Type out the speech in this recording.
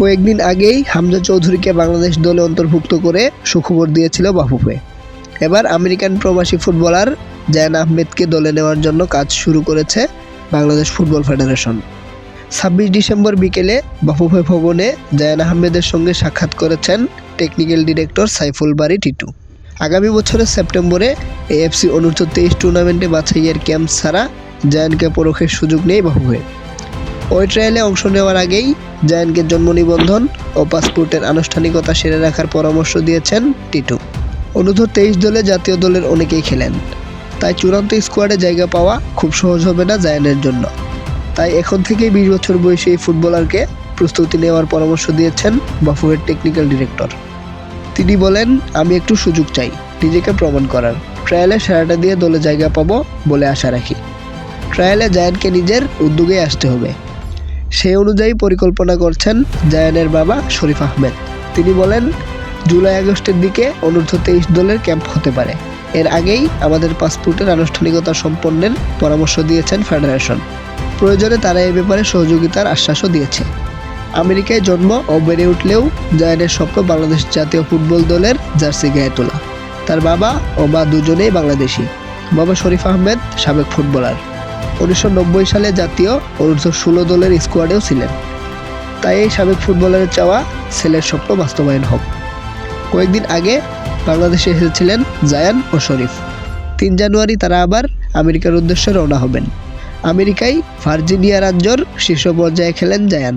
কয়েকদিন আগেই হামজা চৌধুরীকে বাংলাদেশ দলে অন্তর্ভুক্ত করে সুখবর দিয়েছিল বাফুফে। এবার আমেরিকান প্রবাসী ফুটবলার জায়ান আহমেদকে দলে নেওয়ার জন্য কাজ শুরু করেছে বাংলাদেশ ফুটবল ফেডারেশন। ছাব্বিশ ডিসেম্বর বিকেলে বাফুফে ভবনে জায়ান আহমেদের সঙ্গে সাক্ষাৎ করেছেন টেকনিক্যাল ডিরেক্টর সাইফুল বারি টিটু। আগামী বছরের সেপ্টেম্বরে এএফসি অনূর্ধ্ব তেইশ টুর্নামেন্টে বাছাইয়ের ক্যাম্প ছাড়া জায়ানকে পরখের সুযোগ নেই বাফুফে। ওই ট্রায়ালে অংশ নেওয়ার আগেই জায়ানকে জন্ম নিবন্ধন ও পাসপোর্টের আনুষ্ঠানিকতা সেরে রাখার পরামর্শ দিয়েছেন টিটু। অনূর্ধ্ব তেইশ দলে জাতীয় দলের অনেকেই খেলেন। তাই চূড়ান্ত স্কোয়াডে জায়গা পাওয়া খুব সহজ হবে না জায়ানের জন্য। তাই এখন থেকেই বিশ বছর বয়সী এই ফুটবলারকে প্রস্তুতি নেওয়ার পরামর্শ দিয়েছেন বাফুয়ের টেকনিক্যাল ডিরেক্টর তিনি বলেন, আমি একটু সুযোগ চাই, নিজেকে প্রমাণ করার। ট্রায়ালে সেরাটা দিয়ে দলে জায়গা পাবো বলে আশা রাখি। ট্রায়ালে জায়ানকে নিজের উদ্যোগে আসতে হবে। সেই অনুযায়ী পরিকল্পনা করছেন জায়ানের বাবা শরীফ আহমেদ। তিনি বলেন, জুলাই আগস্টের দিকে অনূর্ধ্ব তেইশ দলের ক্যাম্প হতে পারে। এর আগেই আমাদের পাসপোর্টের আনুষ্ঠানিকতা সম্পন্নের পরামর্শ দিয়েছেন ফেডারেশন। প্রয়োজনে তারা এ ব্যাপারে সহযোগিতার আশ্বাসও দিয়েছে। আমেরিকায় জন্ম ও বেড়ে উঠলেও জায়ানের স্বপ্ন বাংলাদেশ জাতীয় ফুটবল দলের জার্সি গায়ে তোলা। তার বাবা ও মা দুজনেই বাংলাদেশি। বাবা শরীফ আহমেদ, সাবেক ফুটবলার। উনিশশো নব্বই সালে জাতীয় অনূর্ধ্ব ষোলো দলের স্কোয়াডেও ছিলেন। তাই এই সাবেক ফুটবলারের চাওয়া ছেলের স্বপ্ন বাস্তবায়ন হোক। কয়েকদিন আগে বাংলাদেশে এসেছিলেন জায়ান ও শরীফ। তিন জানুয়ারি তারা আবার আমেরিকার উদ্দেশ্যে রওনা হবেন। আমেরিকায় ভার্জিনিয়া রাজ্যর শীর্ষ পর্যায়ে খেলেন জায়ান।